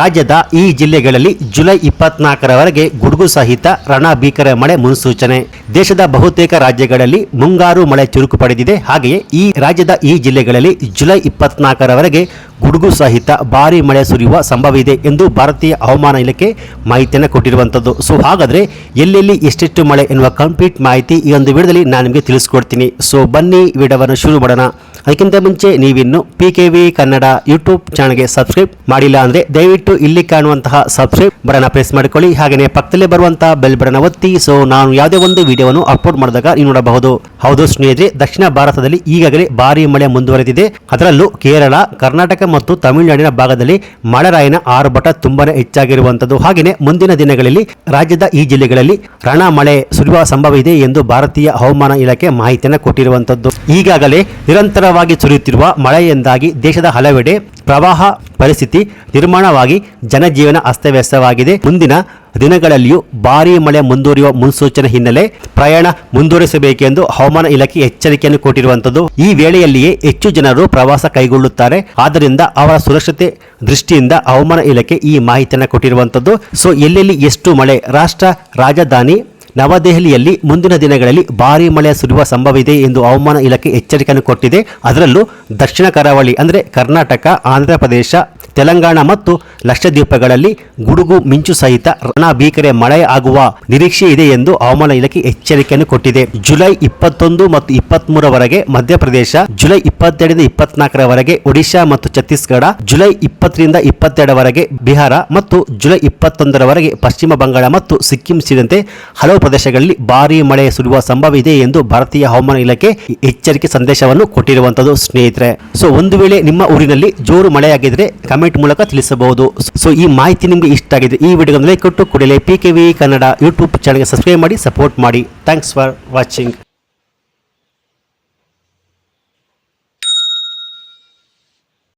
ರಾಜ್ಯದ ಈ ಜಿಲ್ಲೆಗಳಲ್ಲಿ ಜುಲೈ ಇಪ್ಪತ್ನಾಲ್ಕರವರೆಗೆ ಗುಡುಗು ಸಹಿತ ರಣ ಭೀಕರ ಮಳೆ ಮುನ್ಸೂಚನೆ. ದೇಶದ ಬಹುತೇಕ ರಾಜ್ಯಗಳಲ್ಲಿ ಮುಂಗಾರು ಮಳೆ ಚುರುಕು ಪಡೆದಿದೆ. ಹಾಗೆಯೇ ಈ ರಾಜ್ಯದ ಈ ಜಿಲ್ಲೆಗಳಲ್ಲಿ ಜುಲೈ ಇಪ್ಪತ್ನಾಲ್ಕರವರೆಗೆ ಗುಡುಗು ಸಹಿತ ಭಾರಿ ಮಳೆ ಸುರಿಯುವ ಸಂಭವವಿದೆ ಎಂದು ಭಾರತೀಯ ಹವಾಮಾನ ಇಲಾಖೆ ಮಾಹಿತಿಯನ್ನು ಕೊಟ್ಟಿರುವಂಥದ್ದು ಸೊ, ಹಾಗಾದರೆ ಎಲ್ಲೆಲ್ಲಿ ಎಷ್ಟೆಷ್ಟು ಮಳೆ ಎನ್ನುವ ಕಂಪ್ಲೀಟ್ ಮಾಹಿತಿ ಈ ಒಂದು ವಿಡಿಯೋದಲ್ಲಿ ನಾನು ನಿಮಗೆ ತಿಳಿಸ್ಕೊಡ್ತೀನಿ. ಸೊ, ಬನ್ನಿ ವಿಡಿಯೋವನ್ನು ಶುರು ಮಾಡೋಣ. ಅದಕ್ಕಿಂತ ಮುಂಚೆ ನೀವಿನ್ನು P K V Kannada YouTube ಚಾನಲ್ಗೆ ಸಬ್ಸ್ಕ್ರೈಬ್ ಮಾಡಿಲ್ಲ ಅಂದರೆ ದಯವಿಟ್ಟು ಇಲ್ಲಿ ಕಾಣುವಂತಹ ಸಬ್ಸ್ಕ್ರೈಬ್ ಬಟನ್ ಪ್ರೆಸ್ ಮಾಡಿಕೊಳ್ಳಿ. ಹಾಗೆಯೇ ಪಕ್ಕದಲ್ಲೇ ಬರುವಂತಹ ಬೆಲ್ ಬಟನ್ ಒತ್ತಿ. ಸೊ, ನಾನು ಯಾವುದೇ ಒಂದು ವಿಡಿಯೋವನ್ನು ಅಪ್ಲೋಡ್ ಮಾಡಿದಾಗ ನೀವು ನೋಡಬಹುದು. ಹೌದು ಸ್ನೇಹಿತರೆ, ದಕ್ಷಿಣ ಭಾರತದಲ್ಲಿ ಈಗಾಗಲೇ ಭಾರಿ ಮಳೆ ಮುಂದುವರೆದಿದೆ. ಅದರಲ್ಲೂ ಕೇರಳ, ಕರ್ನಾಟಕ ಮತ್ತು ತಮಿಳುನಾಡಿನ ಭಾಗದಲ್ಲಿ ಮಳೆರಾಯನ ಆರ್ಭಟ ತುಂಬಾನೇ ಹೆಚ್ಚಾಗಿರುವಂತದ್ದು. ಹಾಗೆಯೇ ಮುಂದಿನ ದಿನಗಳಲ್ಲಿ ರಾಜ್ಯದ ಈ ಜಿಲ್ಲೆಗಳಲ್ಲಿ ರಣ ಮಳೆ ಸುರಿಯುವ ಸಂಭವ ಇದೆ ಎಂದು ಭಾರತೀಯ ಹವಾಮಾನ ಇಲಾಖೆ ಮಾಹಿತಿಯನ್ನು ಕೊಟ್ಟಿರುವಂಥದ್ದು ಈಗಾಗಲೇ ನಿರಂತರವಾಗಿ ಸುರಿಯುತ್ತಿರುವ ಮಳೆಯಿಂದಾಗಿ ದೇಶದ ಹಲವೆಡೆ ಪ್ರವಾಹ ಪರಿಸ್ಥಿತಿ ನಿರ್ಮಾಣವಾಗಿ ಜನಜೀವನ ಅಸ್ತವ್ಯಸ್ತವಾಗಿದೆ. ಮುಂದಿನ ದಿನಗಳಲ್ಲಿಯೂ ಭಾರೀ ಮಳೆ ಮುಂದುವರಿಯುವ ಮುನ್ಸೂಚನೆ ಹಿನ್ನೆಲೆ ಪ್ರಯಾಣ ಮುಂದುವರಿಸಬೇಕೆಂದು ಹವಾಮಾನ ಇಲಾಖೆ ಎಚ್ಚರಿಕೆಯನ್ನು ಕೊಟ್ಟಿರುವಂತದ್ದು ಈ ವೇಳೆಯಲ್ಲಿಯೇ ಹೆಚ್ಚು ಜನರು ಪ್ರವಾಸ ಕೈಗೊಳ್ಳುತ್ತಾರೆ. ಆದ್ದರಿಂದ ಅವರ ಸುರಕ್ಷತೆ ದೃಷ್ಟಿಯಿಂದ ಹವಾಮಾನ ಇಲಾಖೆ ಈ ಮಾಹಿತಿಯನ್ನು ಕೊಟ್ಟಿರುವಂತದ್ದು ಸೊ, ಎಲ್ಲೆಲ್ಲಿ ಎಷ್ಟು ಮಳೆ, ರಾಷ್ಟ್ರ ರಾಜಧಾನಿ ನವದೆಹಲಿಯಲ್ಲಿ ಮುಂದಿನ ದಿನಗಳಲ್ಲಿ ಭಾರೀ ಮಳೆ ಸುರಿಯುವ ಸಂಭವವಿದೆ ಎಂದು ಹವಾಮಾನ ಇಲಾಖೆ ಎಚ್ಚರಿಕೆಯನ್ನು ಕೊಟ್ಟಿದೆ. ಅದರಲ್ಲೂ ದಕ್ಷಿಣ ಕರಾವಳಿ ಅಂದರೆ ಕರ್ನಾಟಕ, ಆಂಧ್ರ ಪ್ರದೇಶ ತೆಲಂಗಾಣ ಮತ್ತು ಲಕ್ಷದ್ವೀಪಗಳಲ್ಲಿ ಗುಡುಗು, ಮಿಂಚು ಸಹಿತ ರಣ ಭೀಕರೆ ಮಳೆ ಆಗುವ ನಿರೀಕ್ಷೆ ಇದೆ ಎಂದು ಹವಾಮಾನ ಇಲಾಖೆ ಎಚ್ಚರಿಕೆಯನ್ನು ಕೊಟ್ಟಿದೆ. ಜುಲೈ ಇಪ್ಪತ್ತೊಂದು ಮತ್ತು ಇಪ್ಪತ್ಮೂರವರೆಗೆ ಮಧ್ಯಪ್ರದೇಶ, ಜುಲೈ ಇಪ್ಪತ್ತೆರಡರಿಂದ ಇಪ್ಪತ್ನಾಲ್ಕರವರೆಗೆ ಒಡಿಶಾ ಮತ್ತು ಛತ್ತೀಸ್ಗಢ, ಜುಲೈ ಇಪ್ಪತ್ತರಿಂದ ಇಪ್ಪತ್ತೆರಡರವರೆಗೆ ಬಿಹಾರ ಮತ್ತು ಜುಲೈ ಇಪ್ಪತ್ತೊಂದರವರೆಗೆ ಪಶ್ಚಿಮ ಬಂಗಾಳ ಮತ್ತು ಸಿಕ್ಕಿಂ ಸೇರಿದಂತೆ ಹಲವು ಪ್ರದೇಶಗಳಲ್ಲಿ ಭಾರೀ ಮಳೆ ಸುರಿಯುವ ಸಂಭವ ಇದೆ ಎಂದು ಭಾರತೀಯ ಹವಾಮಾನ ಇಲಾಖೆ ಎಚ್ಚರಿಕೆ ಸಂದೇಶವನ್ನು ಕೊಟ್ಟಿರುವಂತದ್ದು ಸ್ನೇಹಿತರೆ. ಸೊ ಒಂದು ವೇಳೆ ನಿಮ್ಮ ಊರಿನಲ್ಲಿ ಜೋರು ಮಳೆಯಾಗಿದ್ರೆ ಕಮೆಂಟ್ ಮೂಲಕ ತಿಳಿಸಬಹುದು. ಸೊ ಈ ಮಾಹಿತಿ ನಿಮಗೆ ಇಷ್ಟ ಆಗಿದೆ, ಈ ವಿಡಿಯೋ ಲೈಕ್ ಕೊಟ್ಟು ಕೂಡಲೇ. P K V Kannada YouTube ಚಾನಲ್ಗೆ ಸಬ್ಸ್ಕ್ರೈಬ್ ಮಾಡಿ ಸಪೋರ್ಟ್ ಮಾಡಿ. Thanks for watching